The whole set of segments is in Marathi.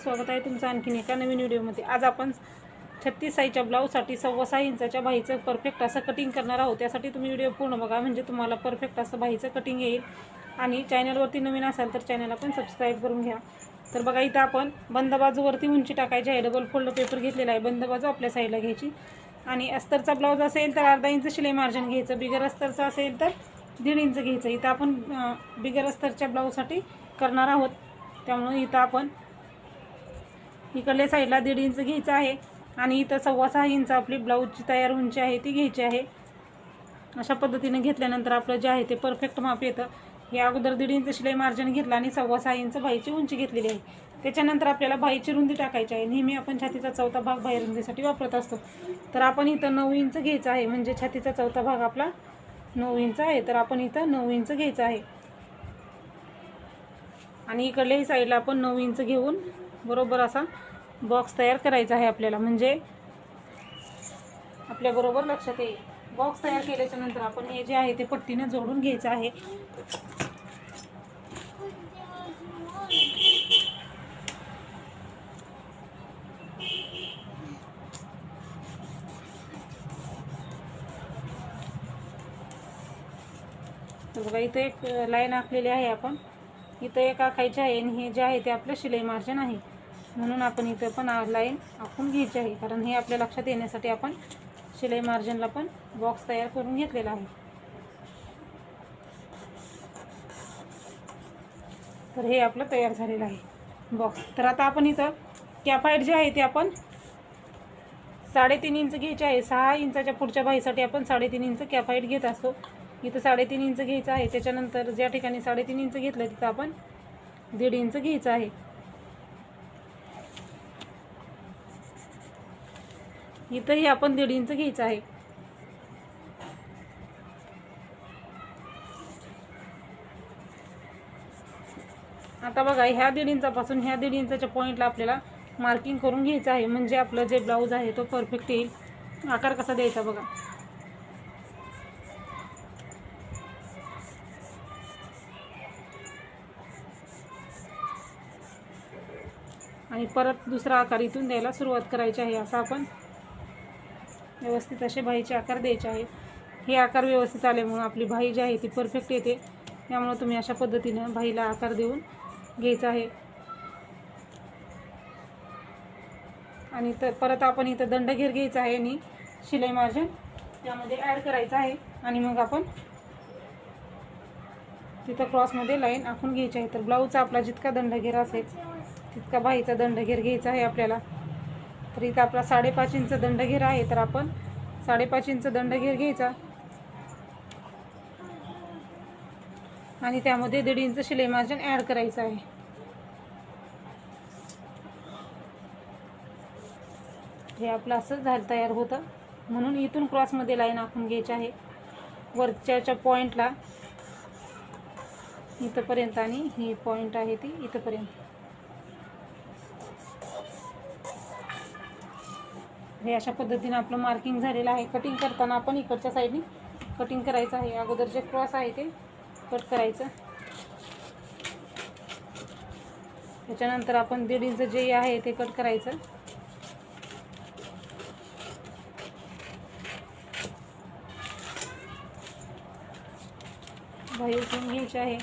स्वागत आहे तुमचं आणखीन एका नवीन व्हिडिओमध्ये. आज आपण छत्तीस साईच्या ब्लाऊजसाठी सव्वा सहा इंचाच्या बाईचं परफेक्ट असं कटिंग करणार आहोत. त्यासाठी तुम्ही व्हिडिओ पूर्ण बघा म्हणजे तुम्हाला परफेक्ट असं बाईचं कटिंग येईल. आणि चॅनलवरती नवीन असाल तर चॅनलला पण सबस्क्राईब करून घ्या. तर बघा इथं आपण बंद बाजूवरती उंची टाकायची आहे. डबल फोल्ड पेपर घेतलेला आहे. बंद बाजू आपल्या साईडला घ्यायची. आणि अस्तरचा ब्लाऊज असेल तर अर्धा इंच शिलाई मार्जिन घ्यायचं. बिगर अस्तरचा असेल तर दीड इंच घ्यायचं. इथं आपण बिगर अस्तरच्या ब्लाऊजसाठी करणार आहोत. त्यामुळे इथं आपण इकडल्या साईडला दीड इंच घ्यायचं आहे. आणि इथं सव्वा सहा इंच आपली ब्लाऊजची तयार उंची आहे ती घ्यायची आहे. अशा पद्धतीने घेतल्यानंतर आपलं जे आहे ते परफेक्ट माप येतं. हे अगोदर दीड इंच शिलाई मार्जिन घेतलं आणि सव्वा सहा इंच बाईची उंची घेतलेली आहे. त्याच्यानंतर आपल्याला बाईची रुंदी टाकायची आहे. नेहमी आपण छातीचा चौथा भाग बाहेर रुंदीसाठी वापरत असतो. तर आपण इथं नऊ इंच घ्यायचं आहे. म्हणजे छातीचा चौथा भाग आपला नऊ इंच आहे. तर आपण इथं नऊ इंच घ्यायचं आहे. आणि इकडल्याही साईडला आपण नऊ इंच घेऊन बरोबर असा बॉक्स तयार करायचा आहे आपल्याला. म्हणजे आपल्याबरोबर लक्षात येईल. बॉक्स तयार केल्याच्यानंतर आपण हे जे आहे ते पट्टीने जोडून घ्यायचं आहे. बघा इथं एक लाईन आखलेली आहे आपण. इथं एक आखायची आहे आणि हे जे आहे ते आपलं शिलाई मार्जिन आहे. म्हणून आपण इथं पण लाईन आखून घ्यायची आहे. कारण हे आपल्या लक्षात येण्यासाठी आपण शिलाई मार्जिनला पण बॉक्स तयार करून घेतलेला आहे. तर हे आपलं तयार झालेलं आहे बॉक्स तर आता आपण इथं कॅपाईट जे आहे ते आपण साडेतीन इंच घ्यायचे आहे. सहा इंचाच्या पुढच्या बाईसाठी आपण साडेतीन इंच कॅपाईट घेत असतो. इथं साडेतीन इंच घ्यायचं आहे. त्याच्यानंतर ज्या ठिकाणी साडेतीन इंच घेतलं तिथं आपण दीड इंच घ्यायचं आहे. इथंही आपण दीड इंच घ्यायचं आहे. आता बघा ह्या दीड इंचापासून ह्या दीड इंचाच्या पॉईंटला आपल्याला मार्किंग करून घ्यायचं आहे. म्हणजे आपलं जे ब्लाऊज आहे तो परफेक्ट येईल. आकार कसा द्यायचा बघा. आणि परत दुसरा आकार इथून द्यायला सुरुवात करायची आहे. असं आपण व्यवस्थित असे बाईचे आकार द्यायचे आहे हे आकार व्यवस्थित आल्यामुळं आपली भाई जी आहे ती परफेक्ट येते. त्यामुळं तुम्ही अशा पद्धतीनं भाईला आकार देऊन घ्यायचा आहे. आणि तर परत आपण इथं दंडघेर घ्यायचा आहे आणि शिलाई मार्जिन त्यामध्ये ॲड करायचं आहे. आणि मग आपण तिथं क्रॉसमध्ये लाईन आखून घ्यायची आहे. तर ब्लाऊजचा आपला जितका दंडघेर असेल तितका बाईचा दंडघेर घ्यायचा आहे आपल्याला. तर इथं आपला साडेपाच इंच दंडघेर आहे तर आपण साडेपाच इंच दंडघेर घ्यायचा. आणि त्यामध्ये दीड इंच शिलाई मार्जिन ॲड करायचं आहे. हे आपलं असं झालं तयार होतं. म्हणून इथून क्रॉसमध्ये लाईन आखून घ्यायची आहे. वरच्याच्या पॉईंटला इथंपर्यंत आणि ही पॉईंट आहे ती इथंपर्यंत. हे अशा पद्धतीने आपलं मार्किंग झालेलं आहे. कटिंग करताना आपण इकडच्या साईडने कटिंग करायचं आहे. अगोदर जे क्रॉस आहे ते कट करायचं. त्याच्यानंतर आपण दीड इंच जे आहे ते कट करायचं. बाई उठून घ्यायचे आहे.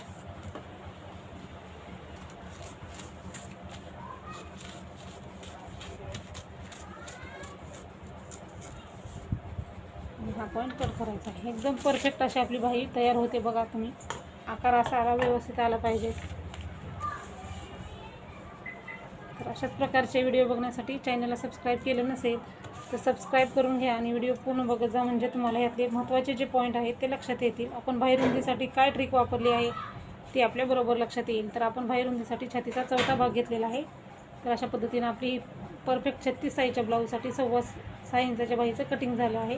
हा पॉईंट कट करायचा आहे. एकदम परफेक्ट अशी आपली बाई तयार होते बघा तुम्ही. आकार असा आला व्यवस्थित आला पाहिजे. तर अशाच प्रकारचे व्हिडिओ बघण्यासाठी चॅनलला सबस्क्राईब केलं नसेल तर सबस्क्राईब करून घ्या आणि व्हिडिओ पूर्ण बघत जा. म्हणजे तुम्हाला यातले महत्त्वाचे जे पॉईंट आहेत ते लक्षात येतील. आपण बाहेरुंदीसाठी काय ट्रिक वापरली आहे ती आपल्याबरोबर लक्षात येईल. तर आपण बाहेरुंदीसाठी छातीचा चौथा भाग घेतलेला आहे. तर अशा पद्धतीनं आपली परफेक्ट छत्तीस साईच्या ब्लाऊजसाठी सव्वा सहा इंचाच्या बाईचं कटिंग झालं आहे.